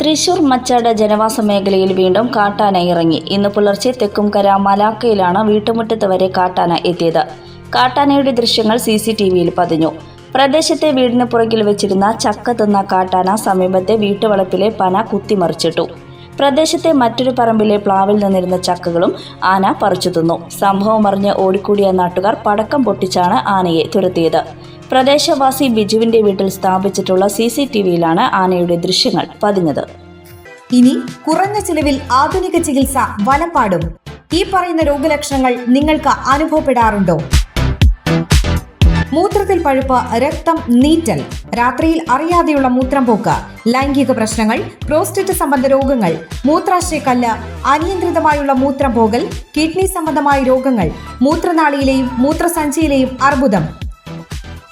തൃശൂർ മച്ചാട് ജനവാസ മേഖലയിൽ വീണ്ടും കാട്ടാന ഇറങ്ങി. ഇന്ന് പുലർച്ചെ തെക്കുംകര മലാക്കയിലാണ് വീട്ടുമുറ്റത്ത് വരെ കാട്ടാന എത്തിയത്. കാട്ടാനയുടെ ദൃശ്യങ്ങൾ സി സി ടി വിയിൽ പതിഞ്ഞു. പ്രദേശത്തെ വീടിന് പുറകിൽ വെച്ചിരുന്ന ചക്ക തിന്ന കാട്ടാന സമീപത്തെ വീട്ടുവളപ്പിലെ പന കുത്തിമറിച്ചിട്ടു. പ്രദേശത്തെ മറ്റൊരു പറമ്പിലെ പ്ലാവിൽ നിന്നിരുന്ന ചക്കകളും ആന പറിച്ചു തിന്നു. സംഭവം അറിഞ്ഞ് ഓടിക്കൂടിയ നാട്ടുകാർ പടക്കം പൊട്ടിച്ചാണ് ആനയെ തുരത്തിയത്. പ്രദേശവാസി ബിജുവിന്റെ വീട്ടിൽ സ്ഥാപിച്ചിട്ടുള്ള സി സി ടി വിയിലാണ് ആനയുടെ ദൃശ്യങ്ങൾ പതിഞ്ഞത്. ഇനി കുറഞ്ഞ ചിലവിൽ ആധുനിക ചികിത്സ വലപ്പാടും ഈ പറയുന്ന രോഗലക്ഷണങ്ങൾ നിങ്ങൾക്ക് അനുഭവപ്പെടാറുണ്ടോ? മൂത്രത്തിൽ പഴുപ്പ് രക്തം നീറ്റൽ. രാത്രിയിൽ അറിയാതെയുള്ള മൂത്രം പോക്ക് ലൈംഗിക പ്രശ്നങ്ങൾ പ്രോസ്റ്റേറ്റ് സംബന്ധ രോഗങ്ങൾ മൂത്രാശയക്കല്ല് അനിയന്ത്രിതമായുള്ള മൂത്രം പോകൽ കിഡ്നി സംബന്ധമായ രോഗങ്ങൾ മൂത്രനാളിയിലെയും മൂത്രസഞ്ചിയിലെയും അർബുദം.